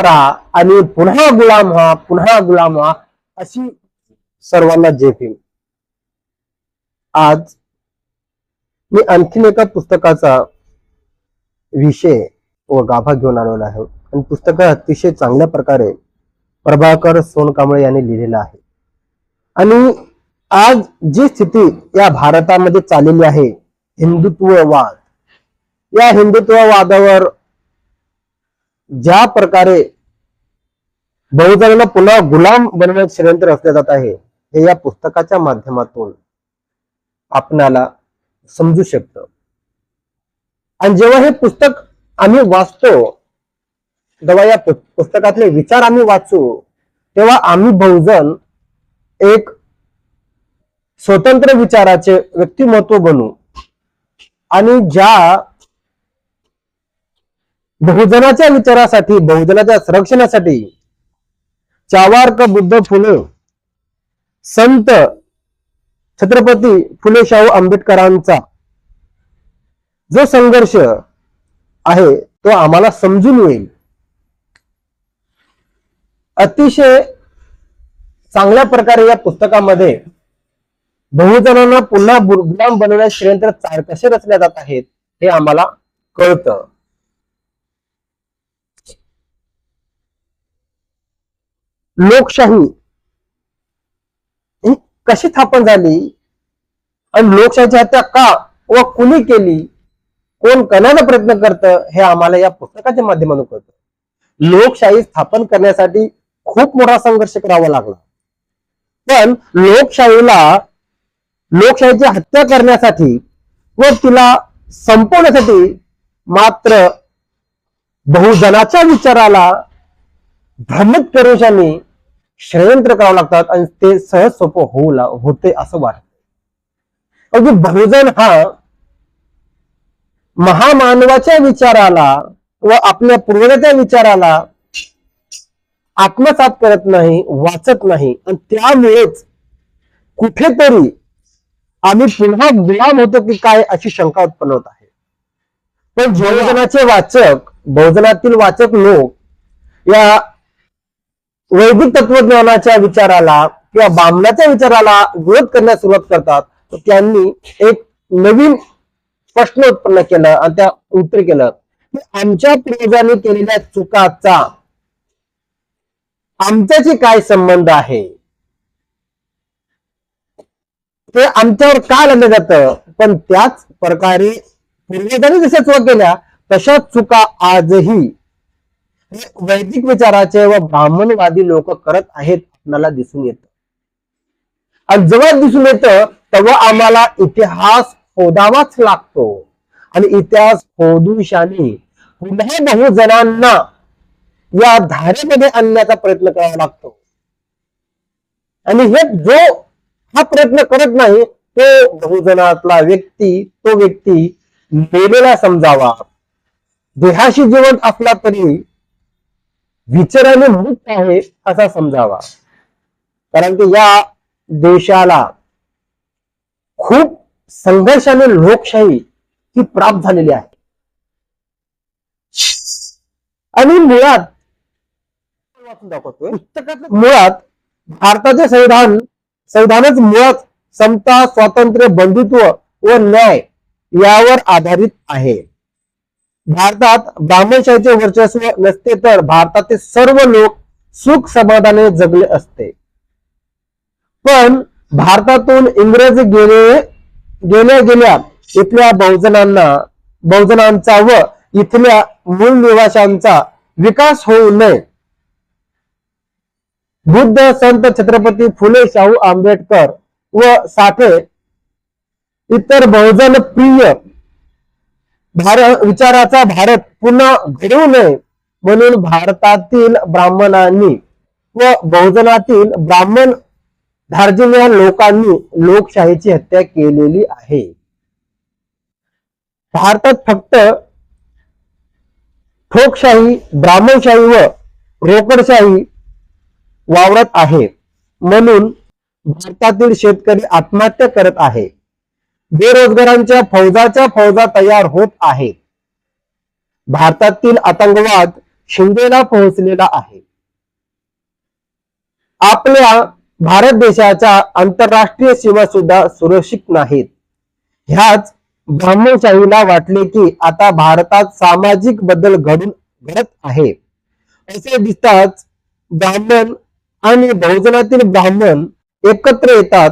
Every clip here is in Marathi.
करा आणि पुन्हा गुलाम व्हा पुन्हा गुलाम व्हा अशी सर्वांना जे आज मी आणखीन एका पुस्तकाचा विषय व गाभा घेऊन आलेला आहे. आणि पुस्तक अतिशय चांगल्या प्रकारे प्रभाकर सोनकांबळे यांनी लिहिलेलं आहे. आणि आज जी स्थिती या भारतामध्ये चाललेली आहे हिंदुत्ववाद. या हिंदुत्ववादावर ज्या प्रकारे बहुजनांना पुन्हा गुलाम बनवण्याचे षडयंत्र असले जात आहे हे या पुस्तकाच्या माध्यमातून आपणाला समजू शकतं. आणि जेव्हा हे पुस्तक आम्ही वाचतो जेव्हा या पुस्तकातले विचार आम्ही वाचू तेव्हा आम्ही बहुजन एक स्वतंत्र विचाराचे व्यक्तिमत्व बनू. आणि ज्या बहुजनाच्या विचारासाठी बहुजनाच्या संरक्षणासाठी चावार्क बुद्ध फुले संत छत्रपती फुले शाहू आंबेडकरांचा जो संघर्ष आहे तो आम्हाला समजून येईल. अतिशय चांगल्या प्रकारे या पुस्तकामध्ये बहुजनांना पुन्हा गुलाम बनवण्यास षडयंत्र कसे रचले जात आहेत हे आम्हाला कळतं. लोकशाही. ही? कशी स्थापन झाली? आणि लोकशाहीची हत्या का व कुणी केली? कोण करण्याचा प्रयत्न करतं? हे आम्हाला या पुस्तकाच्या माध्यमातून कळतं. लोकशाही स्थापन करण्यासाठी खूप मोठा संघर्ष करावा लागला. पण लोकशाहीला लोकशाहीची हत्या करण्यासाठी व तिला संपवण्यासाठी मात्र बहुजनाच्या विचाराला भ्रमित करुषांनी षडयंत्र करावं लागतात आणि ते सहज सोपं होऊ ला- होते असं वाटतं. अगदी बहुजन हा महामानवाच्या विचाराला व आपल्या पूर्वजाच्या विचाराला आत्मसात करत नाही वाचत नाही. आणि त्यामुळेच कुठेतरी आम्ही पुन्हा गुलाम होतो की काय अशी शंका उत्पन्न होत आहे. पण बहुजनाचे वाचक बहुजनातील वाचक लोक या वैदिक तत्वज्ञानाच्या विचाराला किंवा बामणाच्या विचाराला विरोध करण्यास सुरुवात करतात. त्यांनी एक नवीन प्रश्न उत्पन्न केलं आणि त्या उत्तर केलं. की आमच्या पूर्वजांनी केलेल्या चुकाचा आमच्याशी काय संबंध आहे? ते आमच्यावर का लादलं जात? पण त्याच प्रकारे पूर्वजांनी जशा चुका केल्या तशा चुका आजही वैदिक विचाराचे व ब्राह्मणवादी लोक करत आहेत आपल्याला दिसून येत. आणि जेव्हा दिसून येतं तेव्हा आम्हाला इतिहास शोधावाच लागतो. आणि इतिहास शोधूशाने पुन्हा बहुजनांना या धारेमध्ये आणण्याचा प्रयत्न करावा लागतो. आणि हे जो हा प्रयत्न करत नाही तो बहुजनातला व्यक्ती तो व्यक्ती मेलेला समजावा. देहाशी जिवंत असला तरी विचाराने मुक्त आहे असा समजावा. कारण की या देशाला खूप संघर्षाने लोकशाही ही प्राप्त झालेली आहे. आणि मुळात दाखवतोय मुळात भारताचे संविधान संविधानच मुळात समता स्वातंत्र्य बंधुत्व व न्याय यावर आधारित आहे. भारतात ब्राह्मणशाहीचे वर्चस्व नसते तर भारतातील सर्व लोक सुख समाधाने जगले असते. पण भारतातून इंग्रज गेले गेल्या गेल्या इथल्या बहुजनांना बहुजनांचा व इथल्या मूळ निवाशांचा विकास होऊ नये. बुद्ध संत छत्रपती फुले शाहू आंबेडकर व साठे इतर बहुजन प्रिय भारत विचाराचा भारत पुन्हा घडवू नये म्हणून भारतातील ब्राह्मणांनी व बहुजनातील ब्राह्मण धार्जिण्या लोकांनी लोकशाहीची हत्या केलेली आहे. भारतात फक्त ठोकशाही ब्राह्मणशाही व रोकडशाही वावरत आहे. म्हणून भारतातील शेतकरी आत्महत्या करत आहे. बेरोजगारांच्या फौजाच्या फौजा तयार होत आहेत. भारतातील आतंकवाद शिंदेला पोहोचलेला आहे. आपल्या भारत देशाच्या आंतरराष्ट्रीय सीमा सुद्धा सुरक्षित नाहीत. ह्याच ब्राह्मणशाहीला वाटले की आता भारतात सामाजिक बदल घडून घडत आहे. असे दिसताच ब्राह्मण आणि बहुजनातील ब्राह्मण एकत्र येतात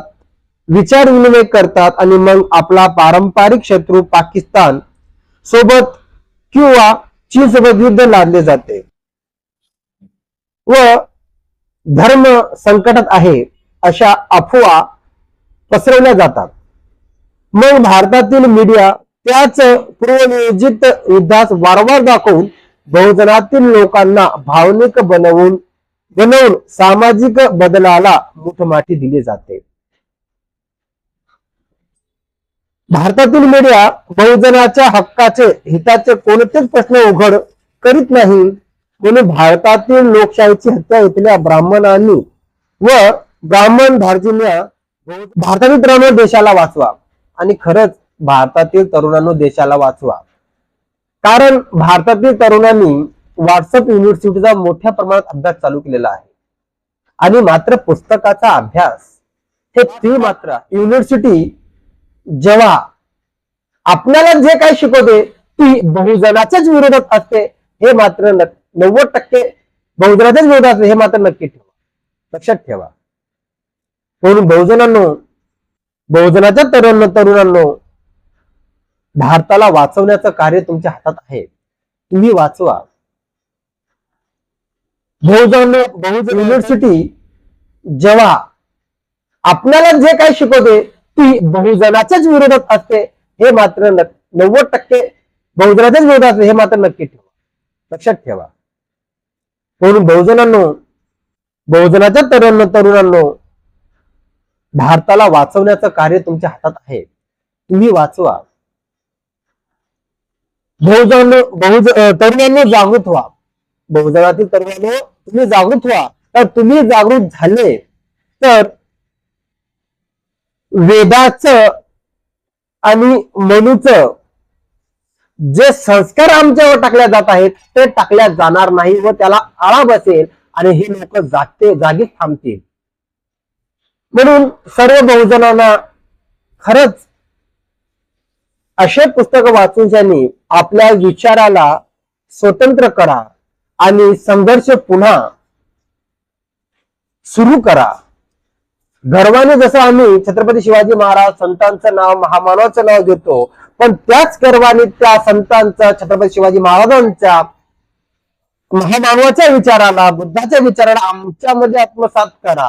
विचार विनिमय करतात आणि मग आपला पारंपरिक शत्रू पाकिस्तान सोबत किंवा चीन सोबत युद्ध लादले जाते. व धर्म संकटात आहे अशा अफवा पसरवल्या जातात. मग भारतातील मीडिया त्याच पूर्वनियोजित युद्धास वारंवार दाखवून बहुजनातील लोकांना भावनिक बनवून बनवून सामाजिक बदलाला मुठमाठी दिली जाते. भारतातील मीडिया बहुजनाच्या हक्काचे हिताचे कोणतेच प्रश्न उघड करीत नाही. म्हणून भारतातील लोकशाहीची हत्या इथल्या ब्राह्मणांनी व ब्राह्मण धार्जिन्या भारतातील तरुणांनो देशाला वाचवा आणि खरंच भारतातील तरुणांनो देशाला वाचवा. कारण भारतातील तरुणांनी व्हॉट्सअप युनिव्हर्सिटीचा मोठ्या प्रमाणात अभ्यास चालू केलेला आहे. आणि मात्र पुस्तकाचा अभ्यास हे फ्री मात्र युनिव्हर्सिटी जेव्हा आपल्याला जे काही शिकवते ती बहुजनाच्याच विरोधात असते. हे मात्र नव्वद टक्के बहुजनाच्याच विरोधात असते. हे मात्र नक्की ठेवा. लक्षात ठेवा. म्हणून बहुजनांनो बहुजनाच्या तरुण तरुणांनो भारताला वाचवण्याचं कार्य तुमच्या हातात आहे. तुम्ही वाचवा. बहुजन बहुजन युनिव्हर्सिटी जेव्हा आपल्याला जे काही शिकवते ती बहुजनाच्याच विरोधात असते हे मात्र नव्वद टक्के बहुजनाच्याच विरोधात असते हे मात्र नक्की ठेवा. लक्षात ठेवा. म्हणून बहुजनांनो बहुजनाच्या तरुण तरुणांनो भारताला वाचवण्याचं कार्य तुमच्या हातात आहे. तुम्ही वाचवा. बहुजन बहुज तरुणांनो जागृत व्हा. बहुजनातील तरुणांनो तुम्ही जागृत व्हा. तर तुम्ही जागृत झाले तर वेदाचं आणि मनुचं जे संस्कार आमच्यावर टाकल्या जात आहेत ते टाकल्या जाणार नाही व त्याला आळा बसेल आणि हे लोक जागते जागीच थांबतील. म्हणून सर्व बहुजनांना खरंच असे पुस्तक वाचून त्यांनी आपल्या विचाराला स्वतंत्र करा आणि संघर्ष पुन्हा सुरू करा. गर्वाने जसं आम्ही छत्रपती शिवाजी महाराज संतांचं नाव महामानवाचं नाव घेतो पण त्याच गर्वाने त्या संतांचा छत्रपती शिवाजी महाराजांच्या महामानवाच्या विचाराला बुद्धाच्या विचाराला आमच्यामध्ये आत्मसात करा.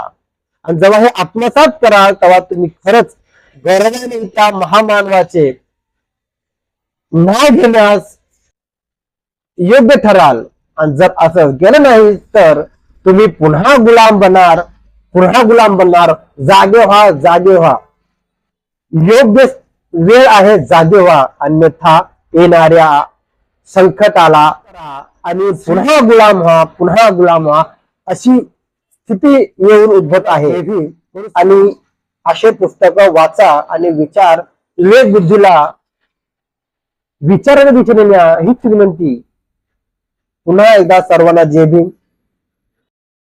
आणि जेव्हा हे आत्मसात कराल तेव्हा तुम्ही खरंच गर्वाने त्या महामानवाचे नाव घेण्यास योग्य ठराल. आणि जर असं गेलं नाही तर तुम्ही पुन्हा गुलाम बनणार पुन्हा गुलाम बनणार. जागे व्हा जागे व्हा. योग्य वेळ आहे जागे व्हा. अन्यथा येणाऱ्या संकटाला आणि पुन्हा गुलाम व्हा पुन्हा गुलाम व्हा. अशी स्थिती येऊन उद्भवत आहे. आणि असे पुस्तक वाचा आणि विचार. विवेक बुद्धीला विचाराने दिशेने न्या हीच विनंती. पुन्हा एकदा सर्वांना जय भीम.